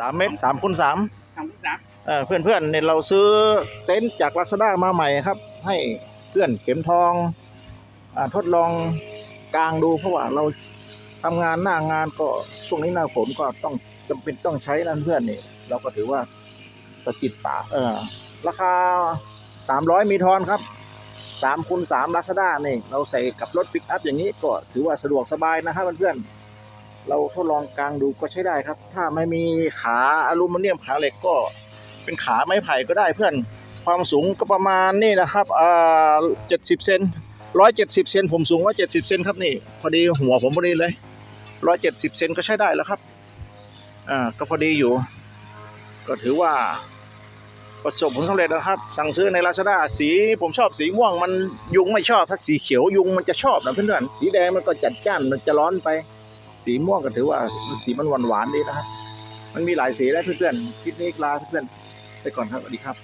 สามเมตรสามคูณสามสามคูณสามเออเพื่อนเพื่อนๆเนี่ยเราซื้อเต็นท์จากลาซาด้ามาใหม่ครับ ให้เพื่อนเข็มทองอาทดลองกลางดูเพราะว่าเราทำงานหน้างานก็ช่วงนี้หน้าฝนก็ต้องจำเป็นต้องใช้นะเพื่อนนี่เราก็ถือว่าตะกิดป่ากเออ ราคาสามร้อยมีทอนครับสามคูณสามลาซาด้านี่เราใส่กับรถปิกอัพอย่างนี้ก็ถือว่าสะดวกสบายนะครับเพื่อนๆ เราทดลองกลางดูก็ใช้ได้ครับ ถ้าไม่มีขาอลูมิเนียมขาเหล็กก็เป็นขาไม้ไผ่ก็ได้เพื่อนความสูงก็ประมาณนี่นะครับอ่าเจ็ดสิบเซนร้อยเจ็ดสิบเซนผมสูงร้อยเจ็ดสิบเซนครับนี่ พอดีหัวผมพอดีเลยร้อยเจ็ดสิบเซนก็ใช้ได้แล้วครับอ่าก็พอดีอยู่ ก็ถือว่าประสบผลสำเร็จนะครับ สั่งซื้อในลาซาด้าสีผมชอบสีม่วงมันยุงไม่ชอบ ถ้าสีเขียวยุงมันจะชอบนะเพื่อนๆสีแดงมันก็จัดจ้านมันจะร้อนไป สีม่วงก็ถือว่าสีมันหวานหวานๆดีนะครับ มันมีหลายสีแล้วเพื่อนๆคลิปนี้ลาเพื่อนๆไปก่อนครับสวัสดีครับ